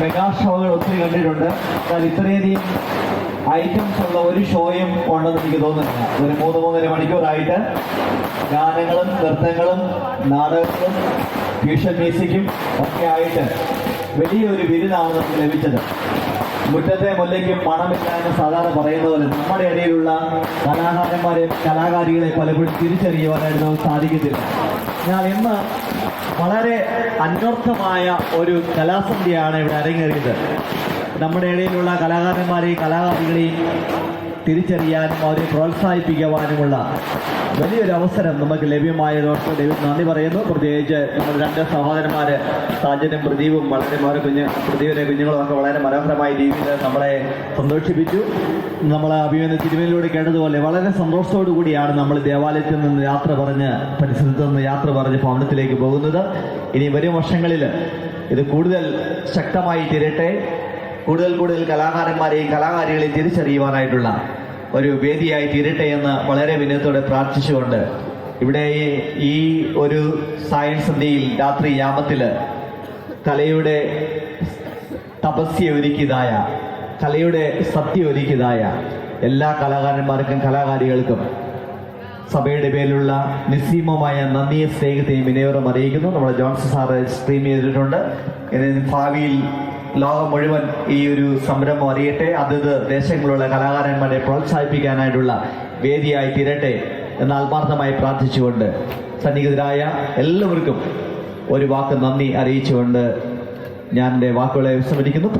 Mega ഷോകൾ ഒത്തിരി കണ്ടിട്ടുണ്ട്. എന്നാൽ ഇത്രയധികം ഐറ്റംസ് ഉള്ള ഒരു ഷോയും ഉണ്ടെന്ന് എനിക്ക് തോന്നുന്നില്ല. ഒരു മൂന്ന് മൂന്നര മണിക്കൂറായിട്ട് ഗാനങ്ങളും നൃത്തങ്ങളും നാടകങ്ങളും ഫ്യൂഷൻ മ്യൂസിക്കും ഒക്കെ ആയിട്ട് വലിയൊരു ബിരുദാണ് നമുക്ക് ലഭിച്ചത്. മുറ്റത്തെ മുല്ലയ്ക്ക് പണമില്ല എന്ന് സാധാരണ പറയുന്ന പോലെ നമ്മുടെ ഇടയിലുള്ള കലാകാരന്മാരെ കലാകാരികളെ പലപ്പോഴും തിരിച്ചറിയുവാനായിട്ട് നമുക്ക് സാധിക്കത്തില്ല. ഞാൻ ഇന്ന് വളരെ അന്വർത്ഥമായ ഒരു കലാസന്ധ്യയാണ് ഇവിടെ അരങ്ങേറിയത്. നമ്മുടെ ഇടയിലുള്ള കലാകാരന്മാരെയും കലാകാരികളെയും തിരിച്ചറിയാനും അവരെ പ്രോത്സാഹിപ്പിക്കുവാനുമുള്ള വലിയൊരു അവസരം നമുക്ക് ലഭ്യമായതോടൊപ്പം ദൈവം നന്ദി പറയുന്നു. പ്രത്യേകിച്ച് നമ്മുടെ രണ്ട് സഹോദരന്മാര് സാജനും പ്രദീപും വളരെ വളരെ കുഞ്ഞ് പ്രദീപിനെ കുഞ്ഞുങ്ങളും ഒക്കെ വളരെ മനോഹരമായ രീതിയിൽ നമ്മളെ സന്തോഷിപ്പിച്ചു. നമ്മൾ അഭിമന്യ തിരുമലയിലൂടെ കേട്ടതുപോലെ വളരെ സന്തോഷത്തോടു കൂടിയാണ് നമ്മൾ ദേവാലയത്തിൽ നിന്ന് യാത്ര പറഞ്ഞ് പരിസരത്ത് നിന്ന് യാത്ര പറഞ്ഞ് ഭവനത്തിലേക്ക് പോകുന്നത്. ഇനി വരും വർഷങ്ങളിൽ ഇത് കൂടുതൽ ശക്തമായി തീരട്ടെ. കൂടുതൽ കൂടുതൽ കലാകാരന്മാരെയും കലാകാരികളെയും തിരിച്ചറിയുവാനായിട്ടുള്ള ഒരു വേദിയായി തീരട്ടെ എന്ന് വളരെ വിനയത്തോടെ പ്രാർത്ഥിച്ചുകൊണ്ട് ഇവിടെ ഈ- ഒരു സയൻസ് സന്ധ്യയിൽ രാത്രി യാമത്തിൽ കലയുടെ തപസ്യ ഒരുക്കിയതായ കലയുടെ സത്യ ഒരുക്കിയതായ എല്ലാ കലാകാരന്മാർക്കും കലാകാരികൾക്കും സഭയുടെ പേരിലുള്ള നിസ്സീമമായ നന്ദിയെ സ്നേഹത്തെയും വിനയോരം അറിയിക്കുന്നു. നമ്മുടെ ജോൺസൺ സാറ് സ്ട്രീം ചെയ്തിട്ടുണ്ട്. ഭാവിയിൽ ലോകം മുഴുവൻ ഈ ഒരു സംരംഭം അറിയട്ടെ. അതത് ദേശങ്ങളിലുള്ള കലാകാരന്മാരെ പ്രോത്സാഹിപ്പിക്കാനായിട്ടുള്ള വേദിയായി തീരട്ടെ എന്ന് ആത്മാർത്ഥമായി പ്രാർത്ഥിച്ചുകൊണ്ട് സന്നിഹിതരായ എല്ലാവർക്കും ഒരു വാക്ക് നന്ദി അറിയിച്ചുകൊണ്ട് ഞാൻ എന്റെ വാക്കുകളെ വിസ്മരിക്കുന്നു